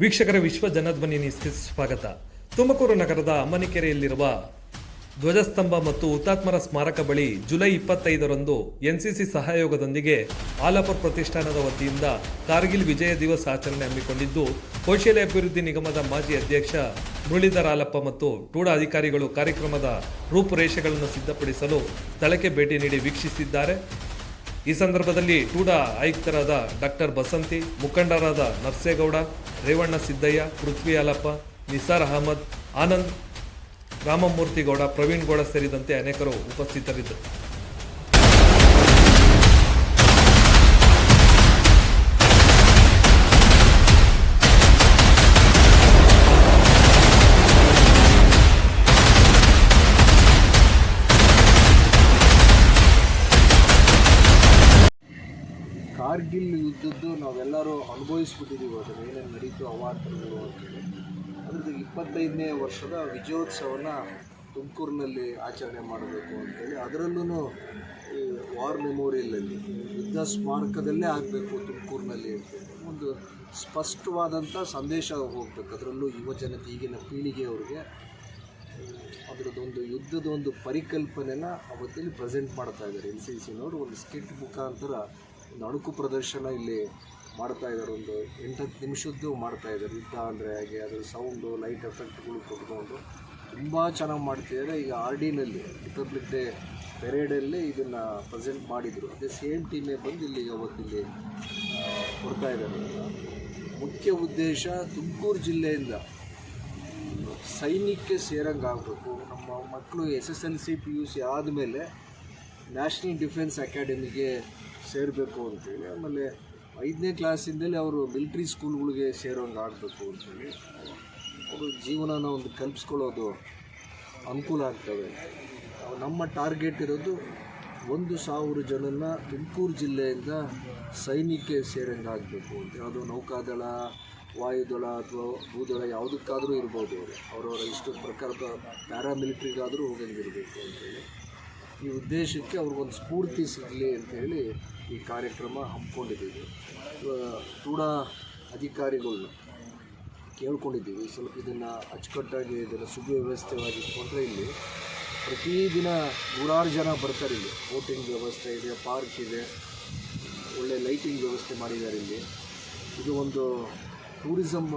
ವೀಕ್ಷಕರ ವಿಶ್ವ ಜನಧ್ವನಿ ಸ್ವಾಗತ. ತುಮಕೂರು ನಗರದ ಅಮ್ಮನಿಕೆರೆಯಲ್ಲಿರುವ ಧ್ವಜಸ್ತಂಭ ಮತ್ತು ಹುತಾತ್ಮರ ಸ್ಮಾರಕ ಬಳಿ ಜುಲೈ ಇಪ್ಪತ್ತೈದರಂದು ಎನ್ಸಿಸಿ ಸಹಯೋಗದೊಂದಿಗೆ ಆಲಾಪುರ್ ಪ್ರತಿಷ್ಠಾನದ ವತಿಯಿಂದ ಕಾರ್ಗಿಲ್ ವಿಜಯ ದಿವಸ ಆಚರಣೆ ಹಮ್ಮಿಕೊಂಡಿದ್ದು, ಕೌಶಲ್ಯ ಅಭಿವೃದ್ಧಿ ನಿಗಮದ ಮಾಜಿ ಅಧ್ಯಕ್ಷ ಮುರಳೀಧರ ಆಲಪ್ಪ ಮತ್ತು ಟೂಡ ಅಧಿಕಾರಿಗಳು ಕಾರ್ಯಕ್ರಮದ ರೂಪುರೇಷೆಗಳನ್ನು ಸಿದ್ಧಪಡಿಸಲು ಸ್ಥಳಕ್ಕೆ ಭೇಟಿ ನೀಡಿ ವೀಕ್ಷಿಸಿದ್ದಾರೆ. ಈ ಸಂದರ್ಭದಲ್ಲಿ ಟೂಡ ಆಯುಕ್ತರಾದ ಡಾಕ್ಟರ್ ಬಸಂತಿ, ಮುಖಂಡರಾದ ನರಸೇಗೌಡ, ರೇವಣ್ಣ ಸಿದ್ದಯ್ಯ, ಪೃಥ್ವಿ ಹಾಲಪ್ಪ ನಿಸಾರ್ ಅಹಮದ್, ಆನಂದ್ ರಾಮಮೂರ್ತಿಗೌಡ, ಪ್ರವೀಣ್ ಗೌಡ ಸೇರಿದಂತೆ ಅನೇಕರು ಉಪಸ್ಥಿತರಿದ್ದರು. ಕಾರ್ಗಿಲ್ ಯುದ್ಧದ್ದು ನಾವೆಲ್ಲರೂ ಅನುಭವಿಸ್ಬಿಟ್ಟಿದ್ದೀವಿ ಅದನ್ನು ಏನೇನು ನಡೀತು ಅವಾರ್ಡ್ಗಳು ಅಂತೇಳಿ ಅದ್ರದ್ದು ಇಪ್ಪತ್ತೈದನೇ ವರ್ಷದ ವಿಜಯೋತ್ಸವನ ತುಮಕೂರಿನಲ್ಲಿ ಆಚರಣೆ ಮಾಡಬೇಕು ಅಂತೇಳಿ ಅದರಲ್ಲೂ ಈ ವಾರ್ ಮೆಮೋರಿಯಲಲ್ಲಿ ಯುದ್ಧ ಸ್ಮಾರಕದಲ್ಲೇ ಆಗಬೇಕು ತುಮಕೂರಿನಲ್ಲಿ ಅಂತೇಳಿ ಒಂದು ಸ್ಪಷ್ಟವಾದಂಥ ಸಂದೇಶ ಹೋಗ್ಬೇಕು ಅದರಲ್ಲೂ ಯುವ ಜನತೆ, ಈಗಿನ ಪೀಳಿಗೆಯವ್ರಿಗೆ. ಅದರದ್ದೊಂದು ಯುದ್ಧದ ಒಂದು ಪರಿಕಲ್ಪನೆನ ಅವತ್ತಲ್ಲಿ ಪ್ರೆಸೆಂಟ್ ಮಾಡ್ತಾ ಇದ್ದಾರೆ. ಎನ್ ಸಿ ಸಿನವರು ಒಂದು ಸ್ಕಿಟ್ ಮುಖಾಂತರ ಅಣುಕು ಪ್ರದರ್ಶನ ಇಲ್ಲಿ ಮಾಡ್ತಾ ಇದ್ದಾರೆ ಒಂದು ಎಂಟತ್ತು ನಿಮಿಷದ್ದು ಮಾಡ್ತಾ ಇದ್ದಾರೆ ಯುದ್ಧ ಅಂದರೆ ಹಾಗೆ ಅದರ ಸೌಂಡು ಲೈಟ್ ಎಫೆಕ್ಟ್ಗಳು ಕೊಟ್ಕೊಂಡು ತುಂಬ ಚೆನ್ನಾಗಿ ಮಾಡ್ತಿದ್ದಾರೆ. ಈಗ ಆರ್ ಡಿನಲ್ಲಿ ರಿಪಬ್ಲಿಕ್ ಡೇ ಪೆರೇಡಲ್ಲಿ ಇದನ್ನು ಪ್ರೆಸೆಂಟ್ ಮಾಡಿದರು. ಅದೇ ಸೇಮ್ ಟೀಮೇ ಬಂದು ಇಲ್ಲಿ ಅವತ್ತಿಲ್ಲಿ ಕೊಡ್ತಾ ಇದ್ದಾರೆ ಮುಖ್ಯ ಉದ್ದೇಶ ತುಮಕೂರು ಜಿಲ್ಲೆಯಿಂದ ಸೈನ್ಯಕ್ಕೆ ಸೇರಂಗೆ ಆಗಬೇಕು. ನಮ್ಮ ಮಕ್ಕಳು S S L C P U C ಆದಮೇಲೆ ನ್ಯಾಷನಲ್ ಡಿಫೆನ್ಸ್ ಅಕಾಡೆಮಿಗೆ ಸೇರಬೇಕು ಅಂತೇಳಿ ಆಮೇಲೆ ಐದನೇ ಕ್ಲಾಸಿಂದಲೇ ಅವರು ಮಿಲ್ಟ್ರಿ ಸ್ಕೂಲ್ಗಳಿಗೆ ಸೇರೋಂಗೆ ಆಗಬೇಕು ಅಂತೇಳಿ ಅವರು ಜೀವನನ ಒಂದು ಕಲ್ಪಿಸ್ಕೊಳ್ಳೋದು ಅನುಕೂಲ ಆಗ್ತವೆ ನಮ್ಮ ಟಾರ್ಗೆಟ್ ಇರೋದು ಒಂದು ಸಾವಿರ ಜನನ ತುಮಕೂರು ಜಿಲ್ಲೆಯಿಂದ ಸೈನ್ಯಕ್ಕೆ ಸೇರಂಗೆ ಆಗಬೇಕು ಅಂತ ಅದು ನೌಕಾದಳ, ವಾಯುದಳ ಅಥವಾ ಭೂದಳ ಯಾವುದಕ್ಕಾದರೂ ಇರ್ಬೋದು ಅವರು. ಅವರವರ ಇಷ್ಟು ಪ್ರಕಾರದ ಪ್ಯಾರಾಮಿಲಿಟ್ರಿಗಾದರೂ ಹೋಗಂಗಿರಬೇಕು ಅಂತೇಳಿ ಈ ಉದ್ದೇಶಕ್ಕೆ ಅವ್ರಿಗೊಂದು ಸ್ಫೂರ್ತಿ ಸಿಗಲಿ ಅಂತೇಳಿ ಈ ಕಾರ್ಯಕ್ರಮ ಹಮ್ಮಿಕೊಂಡಿದ್ದೀವಿ. ಕೂಡ ಅಧಿಕಾರಿಗಳನ್ನ ಕೇಳ್ಕೊಂಡಿದ್ದೀವಿ. ಸ್ವಲ್ಪ ಇದನ್ನು ಅಚ್ಚುಕಟ್ಟಾಗಿ, ಇದನ್ನು ಸುವ್ಯವಸ್ಥೆವಾಗಿ ಇಟ್ಕೊಂಡ್ರೆ ಇಲ್ಲಿ ಪ್ರತಿದಿನ ನೂರಾರು ಜನ ಬರ್ತಾರೆ ಇಲ್ಲಿ. ಬೋಟಿಂಗ್ ವ್ಯವಸ್ಥೆ ಇದೆ, ಪಾರ್ಕ್ ಇದೆ, ಒಳ್ಳೆ ಲೈಟಿಂಗ್ ವ್ಯವಸ್ಥೆ ಮಾಡಿದ್ದಾರೆ ಇಲ್ಲಿ. ಇದು ಒಂದು ಟೂರಿಸಮ್